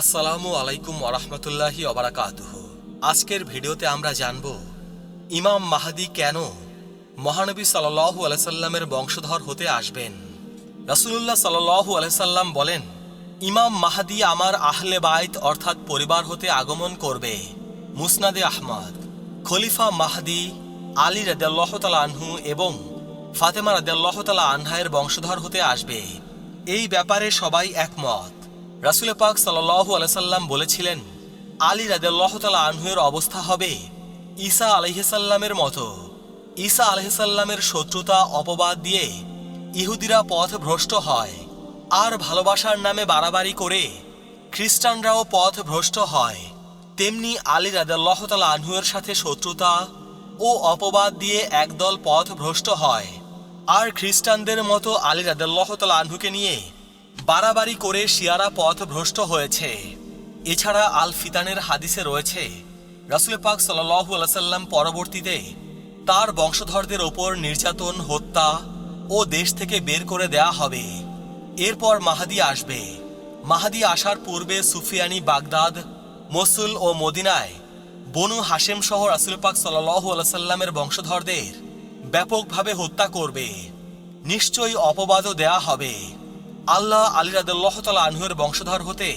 আসসালামু আলাইকুম ওরহমতুল্লাহি অবরাকাতুহ আজকের ভিডিওতে আমরা জানব, ইমাম মাহাদি কেন মহানবী সাল্লাহু আলাইসাল্লামের বংশধর হতে আসবেন? রাসুলুল্লাহ সাল্লাহু আলাইসাল্লাম বলেন, ইমাম মাহাদি আমার আহলে বাইত অর্থাৎ পরিবার হতে আগমন করবে। মুসনাদে আহমদ, খলিফা মাহাদি আলী রাদিয়াল্লাহু তাআলা আনহু এবং ফাতেমা রাদিয়াল্লাহু তাআলা আনহায়ের বংশধর হতে আসবে। এই ব্যাপারে সবাই একমত। রাসুল পাক সাল্লাল্লাহু আলাইহি সাল্লাম বলেছিলেন, আলী রাদিয়াল্লাহু তাআলা আনহুয়ের অবস্থা হবে ঈসা আলাইহিসাল্লামের মতো। ঈসা আলাইহিসাল্লামের শত্রুতা অপবাদ দিয়ে ইহুদিরা পথ ভ্রষ্ট হয় আর ভালোবাসার নামে বাড়াবাড়ি করে খ্রিস্টানরাও পথ ভ্রষ্ট হয়। তেমনি আলী রাদাল্লাহ তালা আনহুয়ের সাথে শত্রুতা ও অপবাদ দিয়ে একদল পথ ভ্রষ্ট হয়। আর খ্রিস্টানদের মতো আলী রাদাল্লাহ তালা আনহুকে নিয়ে বাড়াবাড়ি করে শিয়ারা পথ ভ্রষ্ট হয়েছে। এছাড়া আল ফিতানের হাদিসে রয়েছে, রাসুল পাক আলাইসাল্লাম পরবর্তীতে তার বংশধরদের ওপর নির্যাতন, হত্যা ও দেশ থেকে বের করে দেয়া হবে। এরপর মাহাদি আসবে। মাহাদি আসার পূর্বে সুফিয়ানি বাগদাদ, মসুল ও মদিনায় বনু হাশেম সহ রাসুল পাক আলাইসাল্লামের বংশধরদের ব্যাপকভাবে হত্যা করবে। নিশ্চয়ই অপবাদও দেয়া হবে। আল্লাহ আলী রাদুল্লাহ তালা আনহুয়ের বংশধর হতে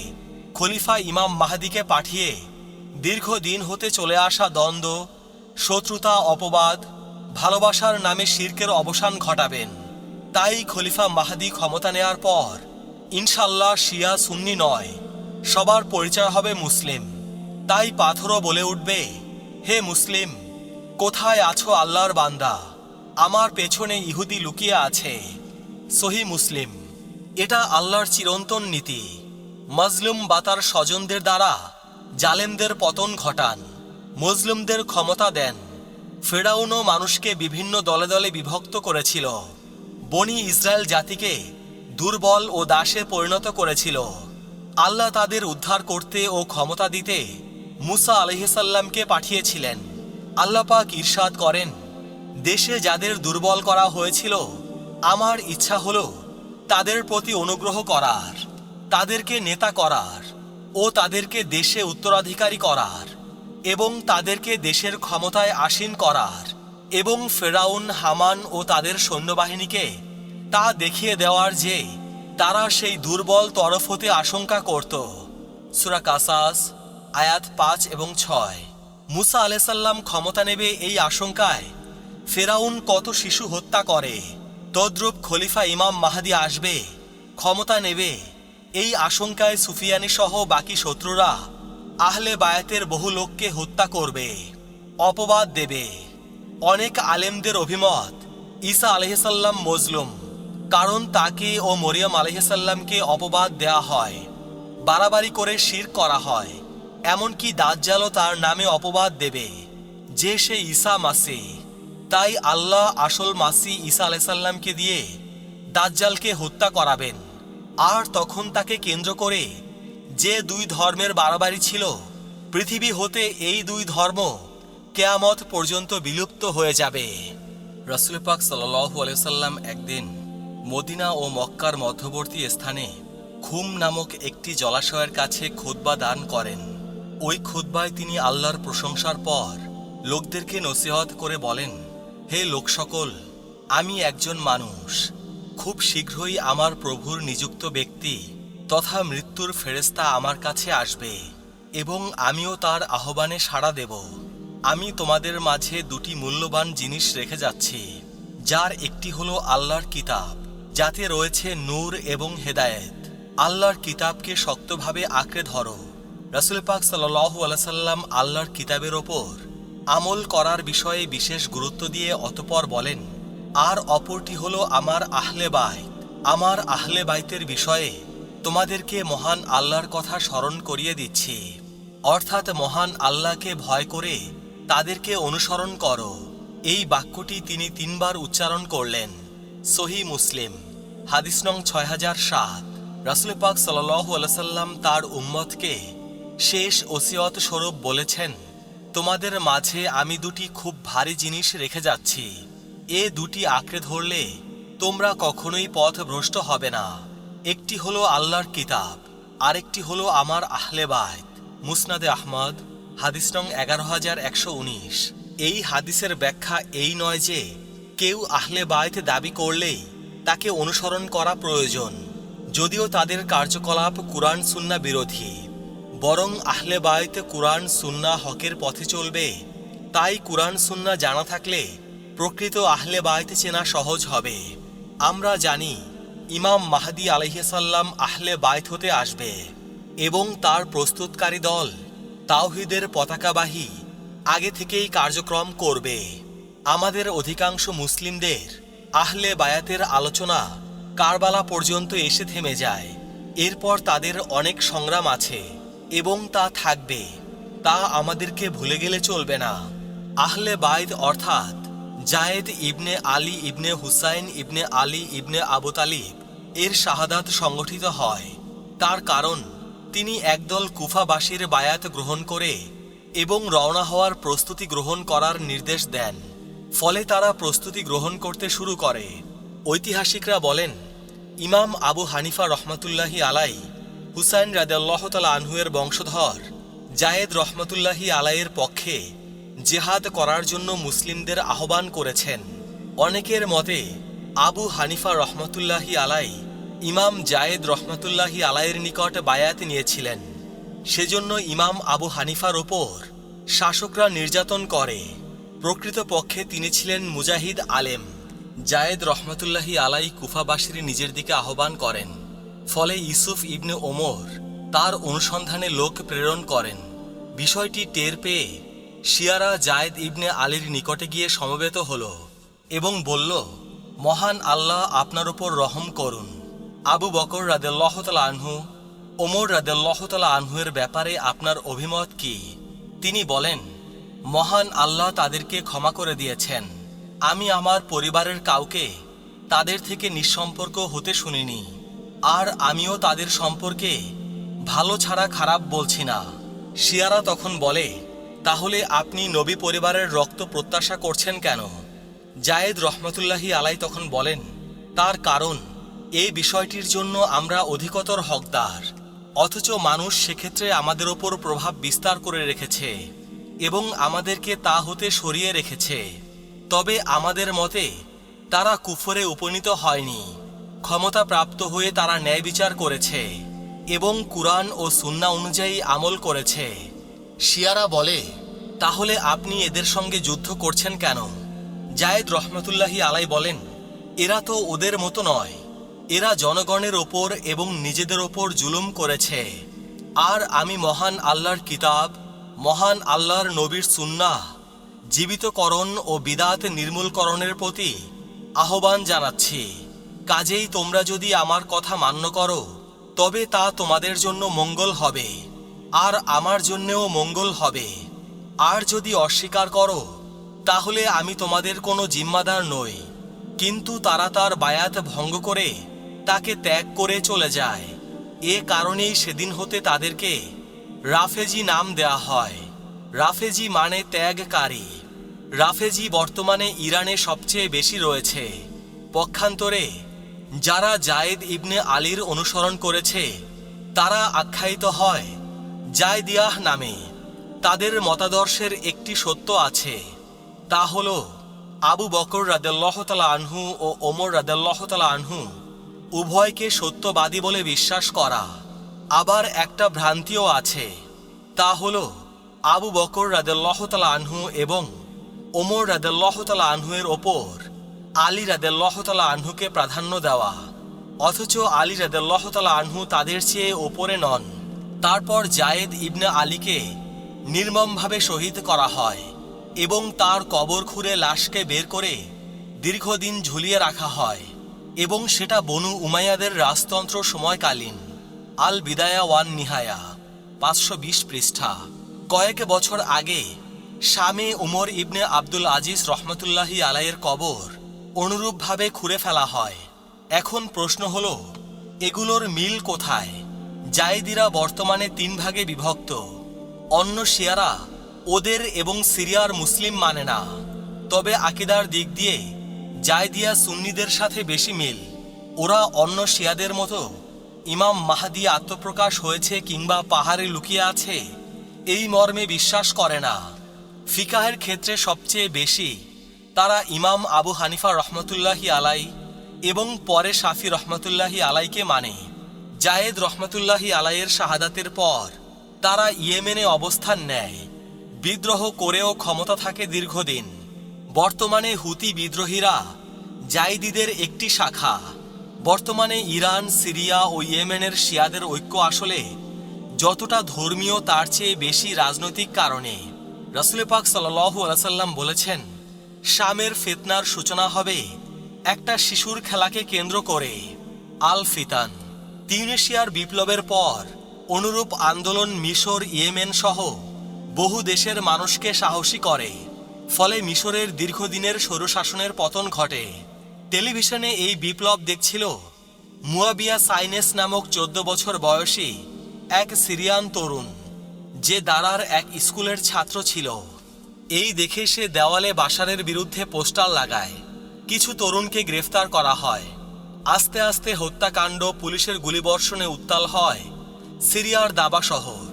খলিফা ইমাম মাহাদিকে পাঠিয়ে দীর্ঘদিন হতে চলে আসা দ্বন্দ্ব, শত্রুতা, অপবাদ, ভালোবাসার নামে শির্কের অবসান ঘটাবেন। তাই খলিফা মাহাদি ক্ষমতা নেয়ার পর ইনশাল্লাহ শিয়া সুন্নি নয়, সবার পরিচয় হবে মুসলিম। তাই পাথরও বলে উঠবে, হে মুসলিম, কোথায় আছো আল্লাহর বান্দা? আমার পেছনে ইহুদি লুকিয়ে আছে, সহি মুসলিম। এটা আল্লাহর চিরন্তন নীতি। মজলুম বা তার স্বজনদের দ্বারা জালেমদের পতন ঘটান, মজলুমদের ক্ষমতা দেন। ফেরাউনও মানুষকে বিভিন্ন দলে দলে বিভক্ত করেছিল। বনি ইসরায়েল জাতিকে দুর্বল ও দাসে পরিণত করেছিল। আল্লাহ তাদের উদ্ধার করতে ও ক্ষমতা দিতে মুসা আলহিসাল্লামকে পাঠিয়েছিলেন। আল্লাহ পাক ঈর্ষাদ করেন, দেশে যাদের দুর্বল করা হয়েছিল, আমার ইচ্ছা হলো তাদের প্রতি অনুগ্রহ করার, তাদেরকে নেতা করার ও তাদেরকে দেশে উত্তরাধিকারী করার এবং তাদেরকে দেশের ক্ষমতায় আসীন করার এবং ফেরাউন, হামান ও তাদের সৈন্যবাহিনীকে তা দেখিয়ে দেওয়ার যে তারা সেই দুর্বল তরফ হতে আশঙ্কা করত। সুরা কাসাস, আয়াত পাঁচ এবং ছয়। মুসা আলাইসাল্লাম ক্ষমতা নেবে এই আশঙ্কায় ফেরাউন কত শিশু হত্যা করে। তদ্রূপ খলিফা ইমাম মাহাদি আসবে, ক্ষমতা নেবে। এই আশঙ্কায় সুফিয়ানি সহ বাকি শত্রুরা আহলে বায়াতের বহু লোককে হত্যা করবে, অপবাদ দেবে। অনেক আলেমদের অভিমত, ঈসা আলহিসাল্লাম মজলুম, কারণ তাকে ও মরিয়ম আলহিসাল্লামকে অপবাদ দেয়া হয়, বাড়াবাড়ি করে শির করা হয়। এমনকি দাজ্জালও তার নামে অপবাদ দেবে, যে সে ঈসা মাসি। তাই আল্লাহ আসল মাসি ঈসা আলাইসাল্লামকে দিয়ে দাজ্জালকে হত্যা করাবেন। আর তখন তাকে কেন্দ্র করে যে দুই ধর্মের বাড়াবাড়ি ছিল, পৃথিবী হতে এই দুই ধর্ম কেয়ামত পর্যন্ত বিলুপ্ত হয়ে যাবে। রসুল পাক সাল্লাহু আলাইসাল্লাম একদিন মদিনা ও মক্কার মধ্যবর্তী স্থানে খুম নামক একটি জলাশয়ের কাছে খুতবা দান করেন। ওই খুতবায় তিনি আল্লাহর প্রশংসার পর লোকদেরকে নসিহত করে বলেন হে লোক সকল আমি একজন মানুষ। খুব শীঘ্রই আমার প্রভুর নিযুক্ত ব্যক্তি তথা মৃত্যুর ফেরেস্তা আমার কাছে আসবে এবং আমিও তার আহ্বানে সাড়া দেব। আমি তোমাদের মাঝে দুটি মূল্যবান জিনিস রেখে যাচ্ছি, যার একটি হলো আল্লাহর কিতাব, যাতে রয়েছে নূর এবং হেদায়েত। আল্লাহর কিতাবকে শক্তভাবে আঁকড়ে ধরো। রাসুল পাক সাল্লাহ আলাইসাল্লাম আল্লাহর কিতাবের ওপর আমল করার বিষয়ে বিশেষ গুরুত্ব দিয়ে অতপর বলেন, আর অপরটি হল আমার আহলে বাইত। আমার আহলে বাইতের বিষয়ে তোমাদেরকে মহান আল্লাহর কথা স্মরণ করিয়ে দিচ্ছি। অর্থাৎ মহান আল্লাহকে ভয় করে তাদেরকে অনুসরণ করো। এই বাক্যটি তিনি তিনবার উচ্চারণ করলেন। সহি মুসলিম, হাদিস নং ছয় হাজার সাত। রাসুল পাক সাল্লাহ আলাইসাল্লাম তার উম্মতকে শেষ ওসিয়ত স্বরূপ বলেছেন তোমাদের মাঝে আমি দুটি খুব ভারী জিনিস রেখে যাচ্ছি। এ দুটি আঁকড়ে ধরলে তোমরা কখনোই পথ ভ্রষ্ট হবে না। একটি হলো আল্লাহর কিতাব, আরেকটি হলো আমার আহলে বায়ত মুসনাদে আহমদ, হাদিস নং এগারো হাজার একশো উনিশ। এই হাদিসের ব্যাখ্যা এই নয় যে কেউ আহলে বায়ত দাবি করলেই তাকে অনুসরণ করা প্রয়োজন, যদিও তাদের কার্যকলাপ কুরআন সুন্না বিরোধী। বরং আহলে বায়ত কুরআন সুন্না হকের পথে চলবে। তাই কুরআন সুন্না জানা থাকলে প্রকৃত আহলে বায়ত চেনা সহজ হবে। আমরা জানি, ইমাম মাহাদি আলহিসাল্লাম আহলে বায়ত হতে আসবে এবং তার প্রস্তুতকারী দল তাওহিদের পতাকাবাহী আগে থেকেই কার্যক্রম করবে। আমাদের অধিকাংশ মুসলিমদের আহলে বায়াতের আলোচনা কারবালা পর্যন্ত এসে থেমে যায়। এরপর তাদের অনেক সংগ্রাম আছে। এবং তা থাকবে। তা আমাদেরকে ভুলে গেলে চলবে না। আহলে বাইদ অর্থাৎ জায়েদ ইবনে আলী ইবনে হুসাইন ইবনে আলী ইবনে আবু তালিব এর শাহাদাত সংগঠিত হয়। তার কারণ, তিনি একদল কুফাবাসীর বায়াত গ্রহণ করে এবং রওনা হওয়ার প্রস্তুতি গ্রহণ করার নির্দেশ দেন। ফলে তারা প্রস্তুতি গ্রহণ করতে শুরু করে। ঐতিহাসিকরা বলেন, ইমাম আবু হানিফা রহমতুল্লাহি আলাই হুসাইন রাদাল্লাহ তালা আনহুয়ের বংশধর জায়েদ রহমতুল্লাহি আলাইয়ের পক্ষে জেহাদ করার জন্য মুসলিমদের আহ্বান করেছেন। অনেকের মতে আবু হানিফা রহমতুল্লাহি আলাই ইমাম জায়েদ রহমতুল্লাহি আলাইয়ের নিকট বায়াত নিয়েছিলেন। সেজন্য ইমাম আবু হানিফার ওপর শাসকরা নির্যাতন করে। প্রকৃতপক্ষে তিনি ছিলেন মুজাহিদ আলেম। জায়েদ রহমতুল্লাহি আলাই কুফাবাসীর নিজের দিকে আহ্বান করেন। ফলে ইউসুফ ইবনে ওমর তার অনুসন্ধানে লোক প্রেরণ করেন। বিষয়টি টের পেয়ে শিয়ারা জায়েদ ইবনে আলীর নিকটে গিয়ে সমবেত হল এবং বলল, মহান আল্লাহ আপনার ওপর রহম করুন। আবু বকর রাদেল্লাহতালা আনহু, ওমর রাদেল্লাহতালা আনহুয়ের ব্যাপারে আপনার অভিমত কি? তিনি বলেন, মহান আল্লাহ তাদেরকে ক্ষমা করে দিয়েছেন। আমি আমার পরিবারের কাউকে তাদের থেকে নিঃসম্পর্ক হতে শুনিনি। আর আমিও তাদের সম্পর্কে ভালো ছাড়া খারাপ বলছি না। শিয়ারা তখন বলে, তাহলে আপনি নবী পরিবারের রক্ত প্রত্যাশা করছেন কেন? জায়েদ রহমতুল্লাহি আলাই তখন বলেন, তার কারণ, এই বিষয়টির জন্য আমরা অধিকতর হকদার। অথচ মানুষ সেক্ষেত্রে আমাদের ওপর প্রভাব বিস্তার করে রেখেছে এবং আমাদেরকে তা হতে সরিয়ে রেখেছে। তবে আমাদের মতে, তারা কুফরে উপনীত হয়নি। ক্ষমতা প্রাপ্ত হয়ে তারা ন্যায় বিচার করেছে এবং কুরআন ও সুন্না অনুযায়ী আমল করেছে। শিয়ারা বলে, তাহলে আপনি এদের সঙ্গে যুদ্ধ করছেন কেন? জায়েদ রহমতুল্লাহি আলাই বলেন, এরা তো ওদের মতো নয়। এরা জনগণের ওপর এবং নিজেদের ওপর জুলুম করেছে। আর আমি মহান আল্লাহর কিতাব, মহান আল্লাহর নবীর সুন্না, জীবিতকরণ ও বিদাত নির্মূলকরণের প্রতি আহ্বান জানাচ্ছি। কাজেই তোমরা যদি আমার কথা মান্য করো, তবে তা তোমাদের জন্য মঙ্গল হবে, আর আমার জন্যেও মঙ্গল হবে। আর যদি অস্বীকার করো, তাহলে আমি তোমাদের কোনো জিম্মাদার নই। কিন্তু তারা তার বায়াত ভঙ্গ করে তাকে ত্যাগ করে চলে যায়। এ কারণেই সেদিন হতে তাদেরকে রাফেজি নাম দেয়া হয়। রাফেজি মানে ত্যাগকারী। রাফেজি বর্তমানে ইরানে সবচেয়ে বেশি রয়েছে। পক্ষান্তরে যারা জায়েদ ইবনে আলীর অনুসরণ করেছে, তারা আখ্যায়িত হয় জায়দিয়াহ নামে। তাদের মতাদর্শের একটি সত্য আছে, তা হল আবু বকর রাদেল্লাহতালা আনহু ও ওমর রাদেল্লাহতালা আনহু উভয়কে সত্যবাদী বলে বিশ্বাস করা। আবার একটা ভ্রান্তিও আছে, তা হল আবু বকর রাদেল্লাহতালা আনহু এবং ওমর রাদেল্লাহতালা আনহুয়ের ওপর আলী রাদেল্লাহতালা আনহুকে প্রাধান্য দেওয়া। অথচ আলী রাদেল্লাহতালা আনহু তাদের চেয়ে ওপরে নন। তারপর জায়েদ ইবনে আলীকে নির্মমভাবে শহীদ করা হয় এবং তার কবর খুঁড়ে লাশকে বের করে দীর্ঘদিন ঝুলিয়ে রাখা হয় এবং সেটা বনু উমাইয়াদের রাজতন্ত্র সময়কালীন। আল বিদায়া ওয়ান নিহায়া, পাঁচশো বিশ পৃষ্ঠা। কয়েক বছর আগে শামে উমর ইবনে আব্দুল আজিজ রহমতুল্লাহি আলাইয়ের কবর অনুরূপভাবে খুঁড়ে ফেলা হয়। এখন প্রশ্ন হল, এগুলোর মিল কোথায়? জায়েদিরা বর্তমানে তিন ভাগে বিভক্ত। অন্য শিয়ারা ওদের এবং সিরিয়ার মুসলিম মানে না। তবে আকিদার দিক দিয়ে জায়দিয়া সুন্নিদের সাথে বেশি মিল। ওরা অন্য শিয়াদের মতো ইমাম মাহাদি আত্মপ্রকাশ হয়েছে কিংবা পাহাড়ে লুকিয়ে আছে, এই মর্মে বিশ্বাস করে না। ফিকাহের ক্ষেত্রে সবচেয়ে বেশি তারা ইমাম আবু হানিফা রহমতুল্লাহি আলাই এবং পরে শাফি রহমতুল্লাহি আলাইকে মানে। জায়েদ রহমতুল্লাহি আলাইয়ের শাহাদাতের পর তারা ইয়েমেনে অবস্থান নেয়। বিদ্রোহ করেও ক্ষমতা থাকে দীর্ঘদিন। বর্তমানে হুতি বিদ্রোহীরা জাইদিদের একটি শাখা। বর্তমানে ইরান, সিরিয়া ও ইয়েমেনের শিয়াদের ঐক্য আসলে যতটা ধর্মীয় তার চেয়ে বেশি রাজনৈতিক কারণে। রসুল পাক সাল্লাহ আলাইসাল্লাম বলেছেন শামের ফিতনার সূচনা হবে। একটা শিশুর খেলাকে কেন্দ্র করে আল ফিতান। তিউনেশিয়ার বিপ্লবের পর অনুরূপ আন্দোলন মিশর, ইয়েমেন সহ বহু দেশের মানুষকে সাহসী করে। ফলে মিশরের দীর্ঘদিনের স্বৈরশাসনের পতন ঘটে। টেলিভিশনে এই বিপ্লব দেখছিল মুয়াবিয়া সাইনেস নামক চোদ্দ বছর বয়সী এক সিরিয়ান তরুণ, যে দারার এক স্কুলের ছাত্র ছিল। এই দেখে সে দেওয়ালে বাসারের বিরুদ্ধে পোস্টার লাগায়। কিছু তরুণকে গ্রেফতার করা হয়। আস্তে আস্তে হত্যাকাণ্ড পুলিশের গুলিবর্ষণে উত্তাল হয় সিরিয়ার দাবা শহর।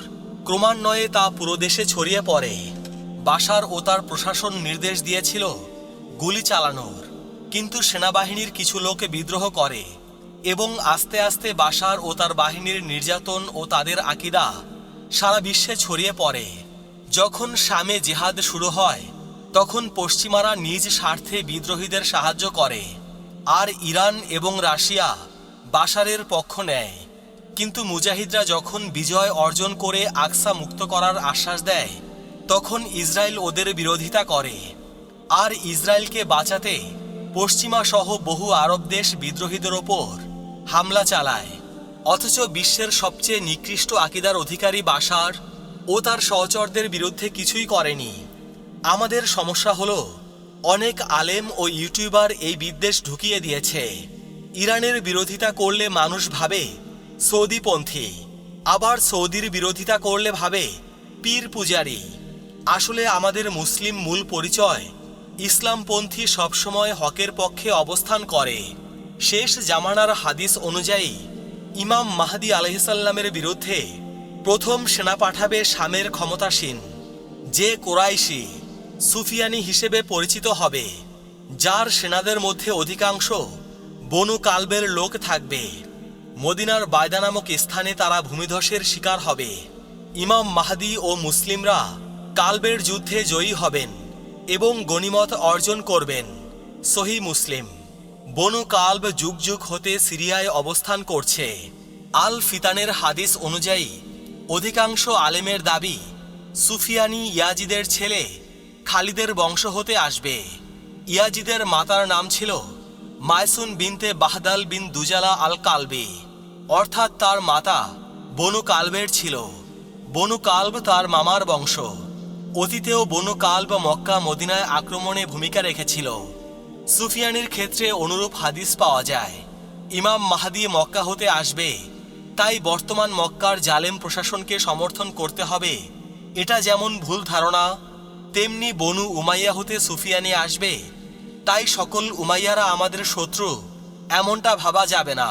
ক্রমান্বয়ে তা পুরো দেশে ছড়িয়ে পড়ে। বাশার ও তার প্রশাসন নির্দেশ দিয়েছিল গুলি চালানোর। কিন্তু সেনাবাহিনীর কিছু লোকে বিদ্রোহ করে এবং আস্তে আস্তে বাশার ও তার বাহিনীর নির্যাতন ও তাদের আকিদা সারা বিশ্বে ছড়িয়ে পড়ে। যখন শামে জিহাদ শুরু হয়, তখন পশ্চিমারা নিজ স্বার্থে বিদ্রোহীদের সাহায্য করে, আর ইরান এবং রাশিয়া বাশারের পক্ষ নেয়। কিন্তু মুজাহিদরা যখন বিজয় অর্জন করে আকসা মুক্ত করার আশ্বাস দেয়, তখন ইসরায়েল ওদের বিরোধিতা করে। আর ইসরায়েলকে বাঁচাতে পশ্চিমা সহ বহু আরব দেশ বিদ্রোহীদের ওপর হামলা চালায়। অথচ বিশ্বের সবচেয়ে নিকৃষ্ট আকিদার অধিকারী বাশার ও তার সহচরদের বিরুদ্ধে কিছুই করেনি। আমাদের সমস্যা হলো, অনেক আলেম ও ইউটিউবার এই বিদ্বেষ ঢুকিয়ে দিয়েছে। ইরানের বিরোধিতা করলে মানুষ ভাবে, সৌদিপন্থী। আবার সৌদির বিরোধিতা করলে ভাবে, পীর পূজারী। আসলে আমাদের মুসলিম মূল পরিচয়, ইসলামপন্থী সবসময় হকের পক্ষে অবস্থান করে। শেষ জামানার হাদিস অনুযায়ী, ইমাম মাহাদি আলহিসাল্লামের বিরুদ্ধে প্রথম সেনা পাঠাবে শামের ক্ষমতাসীন, যে কোরাইশি সুফিয়ানি হিসেবে পরিচিত হবে, যার সেনাদের মধ্যে অধিকাংশ বনু কালবের লোক থাকবে। মদিনার বায়দা নামক স্থানে তারা ভূমিধসের শিকার হবে। ইমাম মাহাদি ও মুসলিমরা কালবের যুদ্ধে জয়ী হবেন এবং গনিমত অর্জন করবেন। সহি মুসলিম। বনু কালব যুগ যুগ হতে সিরিয়ায় অবস্থান করছে। আল ফিতানের হাদিস অনুযায়ী অধিকাংশ আলেমের দাবি, সুফিয়ানি ইয়াজিদের ছেলে খালিদের বংশ হতে আসবে। ইয়াজিদের মাতার নাম ছিল মায়সুন বিনতে বাহদাল বিন দুজালা আল কালবি অর্থাৎ তার মাতা বনু কালবের ছিল। বনু কালব তার মামার বংশ। অতীতেও বনু কালব মক্কা মদিনায় আক্রমণে ভূমিকা রেখেছিল। সুফিয়ানির ক্ষেত্রে অনুরূপ হাদিস পাওয়া যায়। ইমাম মাহাদি মক্কা হতে আসবে তাই বর্তমান মক্কার জালেম প্রশাসনকে সমর্থন করতে হবে। এটা যেমন ভুল ধারণা, তেমনি বনু উমাইয়া হতে সুফিয়ানি আসবে। তাই সকল উমাইয়ারা আমাদের শত্রু, এমনটা ভাবা যাবে না।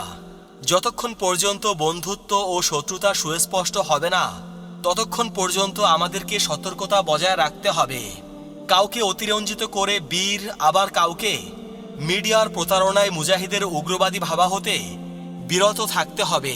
যতক্ষণ পর্যন্ত বন্ধুত্ব ও শত্রুতা সুস্পষ্ট হবে না, ততক্ষণ পর্যন্ত আমাদেরকে সতর্কতা বজায় রাখতে হবে। কাউকে অতিরঞ্জিত করে বীর, আবার কাউকে, মিডিয়ার প্রতারণায় মুজাহিদের উগ্রবাদী ভাবা হতে বিরত থাকতে হবে।